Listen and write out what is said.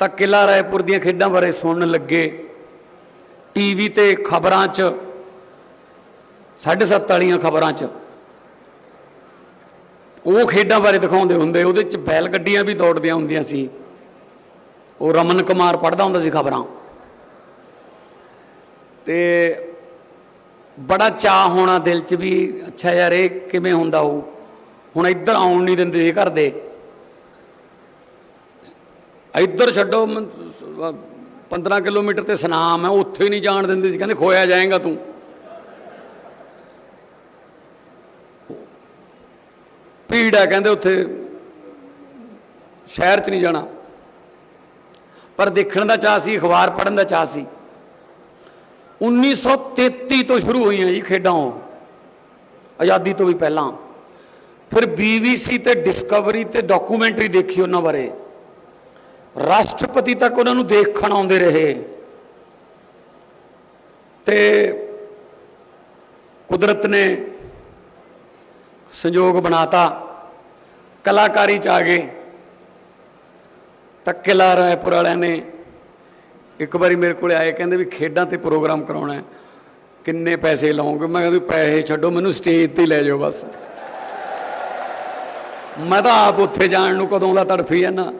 ਤਾਂ ਕਿਲਾ ਰਾਏਪੁਰ ਦੀਆਂ ਖੇਡਾਂ ਬਾਰੇ ਸੁਣਨ ਲੱਗੇ। ਟੀਵੀ ਤੇ ਖਬਰਾਂ 'ਚ 7:30 ਵਾਲੀਆਂ ਖਬਰਾਂ 'ਚ। ਉਹ ਖੇਡਾਂ ਬਾਰੇ ਦਿਖਾਉਂਦੇ ਹੁੰਦੇ, ਉਹਦੇ 'ਚ ਬੈਲ ਗੱਡੀਆਂ ਵੀ ਦੌੜਦੀਆਂ ਹੁੰਦੀਆਂ ਸੀ। ਉਹ ਰਮਨ ਕੁਮਾਰ ਪੜਦਾ ਹੁੰਦਾ ਸੀ ਖਬਰਾਂ। ਤੇ ਬੜਾ ਚਾਹ ਹੋਣਾ ਦਿਲ 'ਚ ਵੀ, ਅੱਛਾ ਯਾਰ ਇਹ ਕਿਵੇਂ ਹੁੰਦਾ ਉਹ? ਹੁਣ ਇੱਧਰ ਆਉਣ ਨਹੀਂ ਦਿੰਦੇ ਸੀ ਘਰ ਦੇ। ਇੱਧਰ ਛੱਡੋ, ਮ- 15 ਕਿਲੋਮੀਟਰ ਤੇ ਸਨਾਮ ਹੈ, ਉੱਥੇ ਨਹੀਂ ਜਾਣ ਦਿੰਦੇ ਸੀ, ਕਹਿੰਦੇ ਖੋਇਆ ਜਾਏਗਾ ਤੂੰ। ਭੀੜ ਹੈ, ਕਹਿੰਦੇ ਉੱਥੇ, ਸ਼ਹਿਰ 'ਚ ਨਹੀਂ ਜਾਣਾ। ਪਰ ਦੇਖਣ ਦਾ ਚਾਹ ਸੀ, ਅਖਬਾਰ ਪੜ੍ਹਨ ਦਾ ਚਾਹ ਸੀ। 1933 ਤੋਂ ਸ਼ੁਰੂ ਹੋਈਆਂ ਜੀ ਖੇਡਾਂ ਉਹ, ਆਜ਼ਾਦੀ ਤੋਂ ਵੀ ਪਹਿਲਾਂ। ਫਿਰ BBC ਤੇ ਡਿਸਕਵਰੀ ਤੇ ਡਾਕੂਮੈਂਟਰੀ ਦੇਖੀ ਉਹਨਾਂ ਬਾਰੇ। ਰਾਸ਼ਟਰਪਤੀ ਤੱਕ ਉਹਨਾਂ ਨੂੰ ਦੇਖਣ ਆਉਂਦੇ ਰਹੇ। ਤੇ ਕੁਦਰਤ ਨੇ ਸੰਯੋਗ ਬਣਾਤਾ। ਕਲਾਕਾਰੀ ਚ ਆ ਗਏ। ਤਾਂ ਕਿਲਾ ਰਾਏਪੁਰ ਵਾਲਿਆਂ ਨੇ। ਇੱਕ ਵਾਰੀ ਮੇਰੇ ਕੋਲੇ ਆਏ, ਕਹਿੰਦੇ ਵੀ ਖੇਡਾਂ ਤੇ ਪ੍ਰੋਗਰਾਮ ਕਰਾਉਣਾ ਹੈ। ਕਿੰਨੇ ਪੈਸੇ ਲਾਉਂਗੇ? ਮੈਂ ਕਹਿੰਦਾ ਪੈਸੇ ਛੱਡੋ, ਮੈਨੂੰ ਸਟੇਜ ਤੇ ਲੈ ਜਾਓ ਬਸ। ਮੈਂ ਤਾਂ ਆਪ ਉੱਥੇ ਜਾਣ ਨੂੰ ਕਦੋਂ ਦਾ ਤੜਫੀ ਜਾਂਦਾ।